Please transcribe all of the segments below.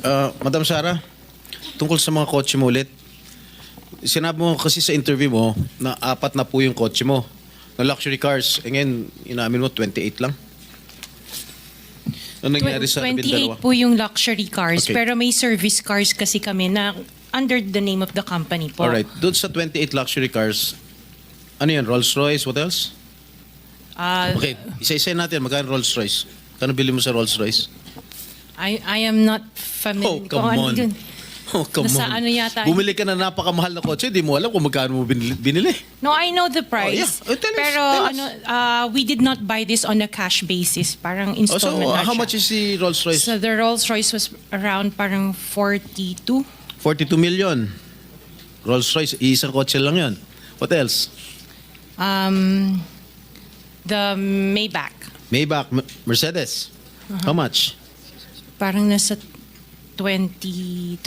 Ah, Madam Sara, tungkol sa mga kotse mo ulit. Sinabi mo kasi sa interview mo na apat na po yung kotse mo na luxury cars. E ngayon, inamin mo 28 lang. Ano nangyari sa labing dalawa? 28 po yung luxury cars, Okay. pero may service cars kasi kami na under the name of the company po. Alright, doon sa 28 luxury cars, ano yan, Rolls Royce, what else? Ah, Okay, isa-isa natin, magkano Rolls Royce? Kano bili mo sa Rolls Royce? I, I am not familiar. Oh, come kung ano on. yun. Oh, come Nasa on. ano yata- Bumili ka na napakamahal na kotse, di mo alam kung magkano mo binili. binili. No, I know the price. Oh, yeah. Oh, tell us, pero tell us. ano, uh, we did not buy this on a cash basis. Parang Oh, so, installment na how siya. much is the Rolls Royce? So the Rolls Royce was around parang 42. 42 million. Rolls Royce, isang kotse lang yon. What else? Um, the Maybach. Maybach, M- Mercedes. Uh-huh. How much? Parang nasa 22.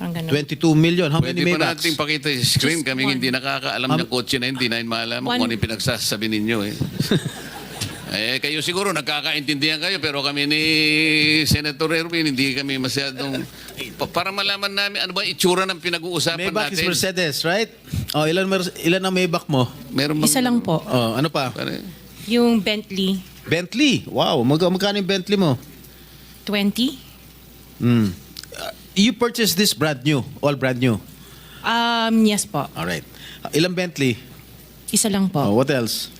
Parang ganun. 22 million. How Pwede many pa Maybachs? natin pakita yung screen. Just Kaming one. hindi nakakaalam Um, ng kotse na hindi na malaman One. kung ano yung pinagsasabi ninyo. Eh. eh, kayo siguro nagkakaintindihan kayo pero kami ni Senator Erwin hindi kami masyadong... Pa- para malaman namin ano ba yung itsura ng pinag-uusapan Maybach is natin. Mercedes, right? Oh, ilan mer- ilan ang Maybach mo? Meron bang- Isa lang po. Oh, ano pa? Pare, Yung Bentley, Bentley. Wow, mag magkano yung Bentley mo? 20. Hmm. Uh, you purchased this brand new, all brand new. Um, yes po. All right. Uh, ilang Bentley? Isa lang Oh, po. what else?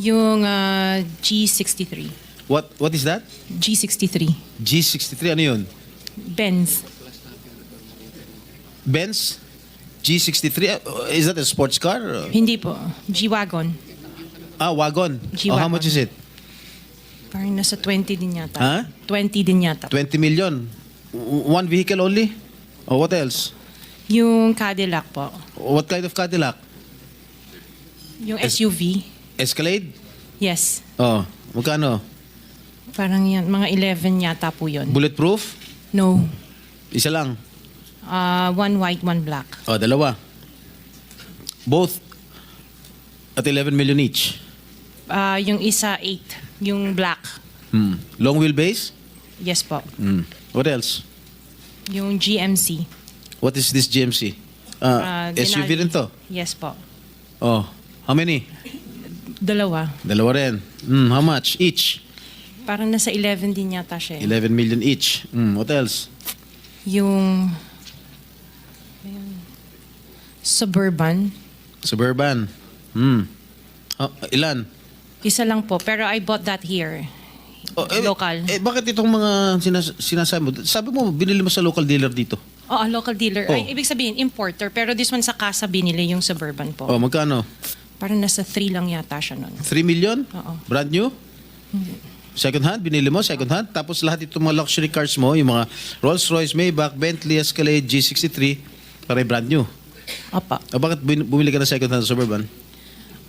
Yung uh, G63. What what is that? G63. G63 ano 'yun? Benz. Benz G63 uh, is that a sports car? Hindi po. G-Wagon. Ah, wagon. Oh, how G-Wagon. much is it? Parang nasa 20 din yata. Ha? 20 din yata. 20 million. W- One vehicle only? Oh, what else? Yung Cadillac po. What kind of Cadillac? Yung SUV. Escalade? Yes. Oh, magkano? Parang yan. Mga 11 yata po yun. Bulletproof? No. Isa lang. Uh, one white, one black. Oh, dalawa. Both at 11 million each. Uh, yung isa, 8. Yung black. Hmm. Long wheelbase? Yes po. Hmm. What else? Yung GMC. What is this GMC? Ah, Uh, SUV Denali. rin to. Yes po. Oh, how many? Dalawa. Dalawa rin. Hmm, how much each? Parang nasa 11 din yata siya. eh. 11 million each. Hmm, what else? Yung ayun, Suburban. Suburban. Hmm. Oh, ilan? Isa lang po. Pero I bought that here. Oh, eh, Local. Eh, bakit itong mga sinas- sinasabi mo? Sabi mo, binili mo sa local dealer dito. Oo, local dealer. Oh. Ay, ibig sabihin, importer. Pero this one sa casa binili yung Suburban po. Oh, magkano? Parang nasa 3 lang yata siya nun. 3 million? Oo. Brand new? Second hand? Binili mo? Second hand? Tapos lahat itong mga luxury cars mo, yung mga Rolls Royce, Maybach, Bentley, Escalade, G63, pare brand new. Apa. O bakit bin- bumili ka ng second hand Suburban?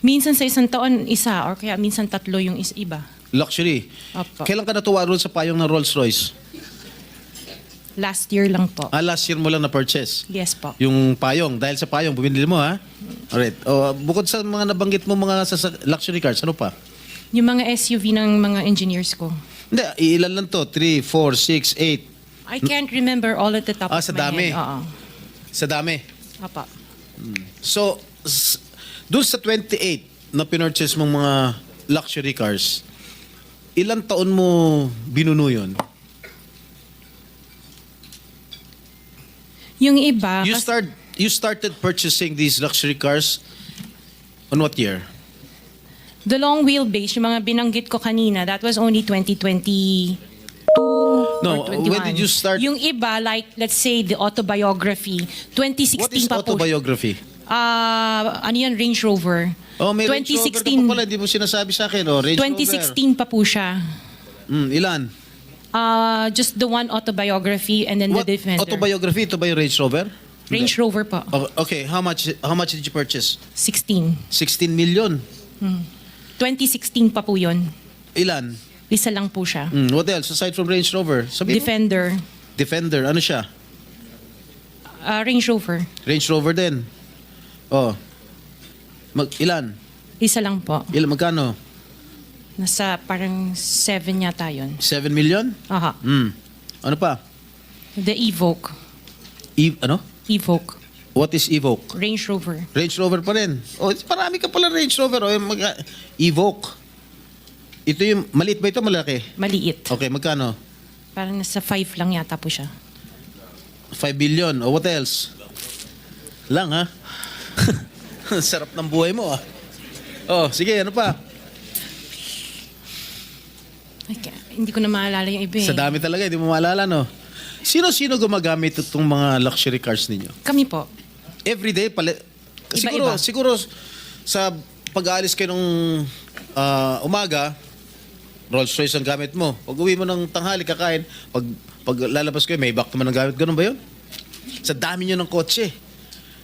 Minsan sa isang taon, isa. Or kaya minsan tatlo yung is iba. Luxury. Opo. Kailan ka natuwa roon sa payong ng Rolls Royce? Last year lang po. Ah, last year mo lang na-purchase. Yes po. Yung payong. Dahil sa payong, bumili mo ha? Alright. O, bukod sa mga nabanggit mo mga sa sa luxury cars, ano pa? Yung mga SUV ng mga engineers ko. Hindi, ilan lang to? 3, 4, 6, 8. I can't remember all at the top Ah, of sa my dami. head. Oo. Sa dami. Apa. So, s- doon sa 28 na pinurchase mong mga luxury cars, ilang taon mo binuno yun? Yung iba, You kas- start you started purchasing these luxury cars on what year? the long wheelbase, yung mga binanggit ko kanina, that was only 2022 No, or 21. when did you start- Yung iba, like, let's say, the autobiography, 2016 What is pa po. autobiography? Ah, ano yan, Range Rover. Oh, may Range Rover 2016, pa pala, hindi mo sinasabi sa akin. Oh, Range 2016 pa po siya. Rover. Mm, ilan? Uh, just the one autobiography and then What the Defender. autobiography? Ito ba yung Range Rover? Range Rover po. O- Okay, how much how much did you purchase? 16. 16 million. 2016 pa po yun. Ilan? Isa lang po siya. Hmm, what else aside from Range Rover? Sabi mo? Defender. Defender, ano siya? Uh, Range Rover. Range Rover din. Oh. Mag ilan? Isa lang po. Ilan magkano? Nasa parang 7 yata yun. 7 million? Aha. Hmm. Ano pa? The Evoque. E- ano? Evoque. What is Evoque? Range Rover. Range Rover pa rin. Oh, marami ka pala Range Rover. Oh, mag- Evoque. Ito yung, maliit ba ito malaki? Maliit. Okay, magkano? Parang nasa 5 lang yata po siya. 5 billion. O what else? Lang ha? Sarap ng buhay mo ah. Oh, sige, ano pa? Ay, kaya- hindi ko na maalala yung iba eh. Sa dami talaga, hindi mo maalala, no? Sino-sino gumagamit itong mga luxury cars ninyo? Kami po. Everyday, pala... Siguro, Iba-iba. siguro sa pag-aalis kayo nung ah, umaga, Rolls Royce ang gamit mo. Pag uwi mo ng tanghali, kakain, pag, pag lalabas kayo, may back naman ang gamit. Ganun ba yun? Sa dami nyo ng kotse.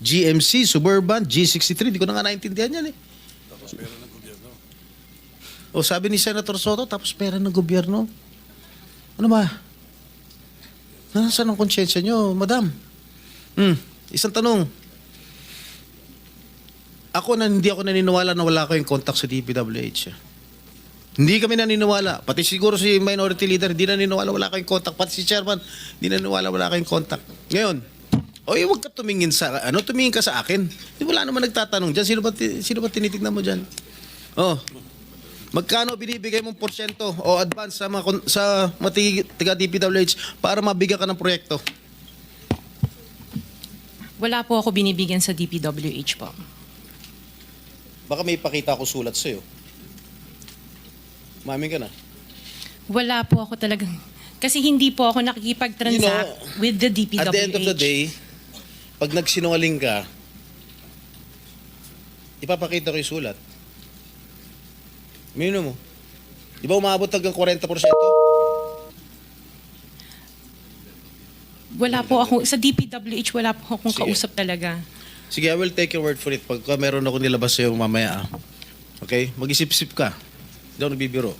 GMC, Suburban, G63, hindi ko na nga naintindihan yan eh. O sabi ni Senator Soto, tapos pera ng gobyerno. Ano ba? Nasaan ang konsyensya nyo, madam? Hmm, isang tanong. Ako na hindi ako naniniwala na wala kayong contact sa DPWH. Hindi kami naniniwala. Pati siguro si minority leader, hindi naniniwala wala kayong contact. Pati si chairman, hindi naniniwala wala kayong contact. Ngayon, oy, huwag ka tumingin sa, ano, tumingin ka sa akin. Di wala naman nagtatanong dyan. Sino ba, sino ba tinitignan mo dyan? Oh, Magkano binibigay mong porsyento o advance sa mga sa mga taga DPWH para mabigyan ka ng proyekto? Wala po ako binibigyan sa DPWH po. Baka may ipakita ako sulat sa'yo. Mamin ka na. Wala po ako talagang... Kasi hindi po ako nakikipag-transact with the DPWH. At the end of the day, pag nagsinungaling ka, ipapakita ko yung sulat. Mino mo. Di ba umabot hanggang 40%? Wala po ako... Sa DPWH, wala po akong Sige. kausap talaga. Sige, I will take your word for it. Pagka meron ako nilabas sa'yo mamaya, ah. okay? Mag-isip-isip ka. Hindi ako nagbibiro.